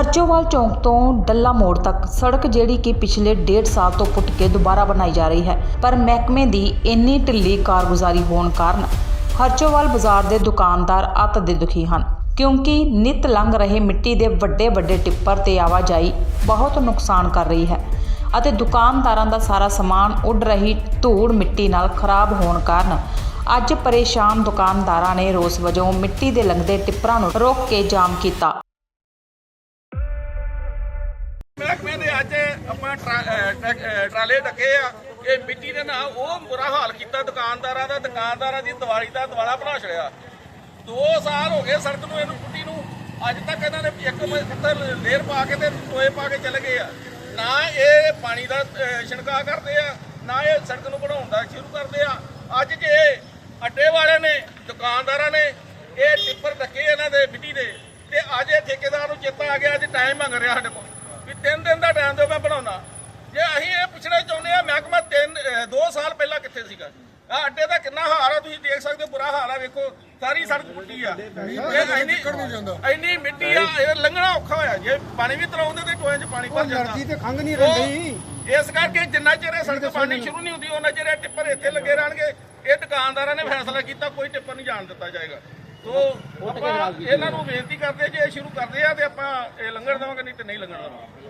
ਹਰਚੋਵਾਲ ਚੌਂਕ ਤੋਂ ਡੱਲਾ ਮੋੜ ਤੱਕ ਸੜਕ ਜਿਹੜੀ ਕਿ ਪਿਛਲੇ ਡੇਢ ਸਾਲ ਤੋਂ ਪੁੱਟ ਕੇ ਦੁਬਾਰਾ ਬਣਾਈ ਜਾ ਰਹੀ ਹੈ। ਪਰ ਮਹਿਕਮੇ ਦੀ ਇੰਨੀ ਢਿੱਲੀ ਕਾਰਗੁਜ਼ਾਰੀ ਹੋਣ ਕਾਰਨ ਹਰਚੋਵਾਲ ਬਾਜ਼ਾਰ ਦੇ ਦੁਕਾਨਦਾਰ ਅੱਤ ਦੇ ਦੁਖੀ ਹਨ। ਕਿਉਂਕਿ ਨਿਤ ਲੰਘ ਰਹੇ ਮਿੱਟੀ ਦੇ ਵੱਡੇ ਵੱਡੇ ਟਿੱਪਰ ਤੇ ਆਵਾਜਾਈ ਬਹੁਤ ਨੁਕਸਾਨ ਕਰ ਰਹੀ ਹੈ ਅਤੇ ਦੁਕਾਨਦਾਰਾਂ ਦਾ ਸਾਰਾ ਸਮਾਨ ਉੱਡ ਰਹੀ ਧੂੜ ਮਿੱਟੀ ਨਾਲ ਖਰਾਬ ਹੋਣ ਕਾਰਨ ਅੱਜ ਪਰੇਸ਼ਾਨ ਦੁਕਾਨਦਾਰਾਂ ਨੇ ਰੋਸ ਵਜੋਂ ਮਿੱਟੀ ਦੇ ਲੰਘਦੇ ਟਿੱਪਰਾਂ ਨੂੰ ਰੋਕ ਕੇ ਜਾਮ ਕੀਤਾ। ਆਪਾਂ ਟਰਾ- ਅਹ ਟਰਾਲੇ ਡੱਕੇ ਆ। ਇਹ ਮਿੱਟੀ ਦੇ ਨਾਲ ਉਹ ਬੁਰਾ ਹਾਲ ਕੀਤਾ। ਦੁਕਾਨਦਾਰਾਂ ਦਾ ਦੁਕਾਨਦਾਰਾਂ ਦੀ ਦਿਵਾਲੀ ਦਾ ਦਿਵਾਲਾ ਬਣਾ ਛੜਿਆ। 2 ਸਾਲ ਹੋ ਗਏ ਸੜਕ ਨੂੰ ਇਹਨੂੰ ਪੁੱਟੀ ਨੂੰ। ਅੱਜ ਤੱਕ ਇਹਨਾਂ ਨੇ ਇੱਕ ਪੱਥਰ ਲੇਰ ਪਾ ਕੇ ਤੇ ਟੋਏ ਪਾ ਕੇ ਚਲੇ ਗਏ ਆ। ਨਾ ਇਹ ਪਾਣੀ ਦਾ ਅਹ, ਕਰਦੇ ਆ ਨਾ ਇਹ ਸੜਕ ਨੂੰ ਬਣਾਉਣ ਦਾ ਸ਼ੁਰੂ ਕਰਦੇ ਆ। ਅੱਜ ਜੇ ਅੱਡੇ ਵਾਲੇ ਨੇ ਦੁਕਾਨਦਾਰਾਂ ਨੇ ਇਹ ਟਿੱਪਰ ਡੱਕੇ ਇਹਨਾਂ ਦੇ ਮਿੱਟੀ ਦੇ ਤੇ ਅੱਜ ਇਹ ਠੇਕੇਦਾਰ ਨੂੰ ਚੇਤਾ ਆ ਗਿਆ ਅੱਜ ਟਾਈਮ ਮੰਗ ਰਿਹਾ ਸਾਡੇ ਕੋਲ। ਵੀ ਤਿੰਨ ਦਿਨ ਦਾ ਟਾਈਮ ਦਿਓ ਮੈਂ ਬਣਾਉਣਾ ਜੇ ਅਸੀਂ ਇਹ ਪੁੱਛਣਾ ਚਾਹੁੰਦੇ ਆ ਮਹਿਕਮਾ ਤਿੰਨ 2 ਸਾਲ ਪਹਿਲਾਂ ਕਿੱਥੇ ਸੀਗਾ? ਆ ਅੱਡੇ ਦਾ ਕਿੰਨਾ ਹਾਲ ਆ ਤੁਸੀਂ ਦੇਖ ਸਕਦੇ ਹੋ ਬੁਰਾ ਹਾਲ ਆ ਵੇਖੋ ਸਾਰੀ ਸੜਕ ਪੁੱਟੀ ਆ। ਇਹ ਇੰਨੀ ਇੰਨੀ ਮਿੱਟੀ ਆ ਇਹ ਲੰਘਣਾ ਔਖਾ ਹੋਇਆ। ਜੇ ਪਾਣੀ ਵੀ ਤਰਾਉਂਦੇ ਤੇ ਟੋਏ 'ਚ ਪਾਣੀ ਭਰ ਜਾਂਦਾ। ਲੜਕੀ ਤੇ ਖੰਗ ਨਹੀਂ ਰਹਿੰਦੀ। ਇਸ ਕਰਕੇ ਜਿੰਨਾ ਚਿਰ ਇਹ ਸੜਕ ਬਣਨੀ ਸ਼ੁਰੂ ਨਹੀਂ ਹੁੰਦੀ ਉਹਨਾਂ ਚਿਰ ਇਹ ਟਿੱਪਰ ਇੱਥੇ ਲੱਗੇ ਰਹਿਣਗੇ। ਇਹ ਦੁਕਾਨਦਾਰਾਂ ਨੇ ਫੈਸਲਾ ਕੀਤਾ ਕੋਈ ਟਿੱਪਰ ਨਹੀਂ ਜਾਣ ਦਿੱਤਾ ਜਾਏਗਾ। ਸੋ ਆਪਾਂ ਇਹਨਾਂ ਨੂੰ ਬੇਨਤੀ ਕਰਦੇ ਜੇ ਇਹ ਸ਼ੁਰੂ ਕਰਦੇ ਆ ਤੇ ਆਪਾਂ ਇਹ ਲੰਘਣ ਦੇਵਾਂਗੇ, ਨਹੀਂ ਤੇ ਨਹੀਂ ਲੰਘਣ ਦੇਵਾਂਗੇ।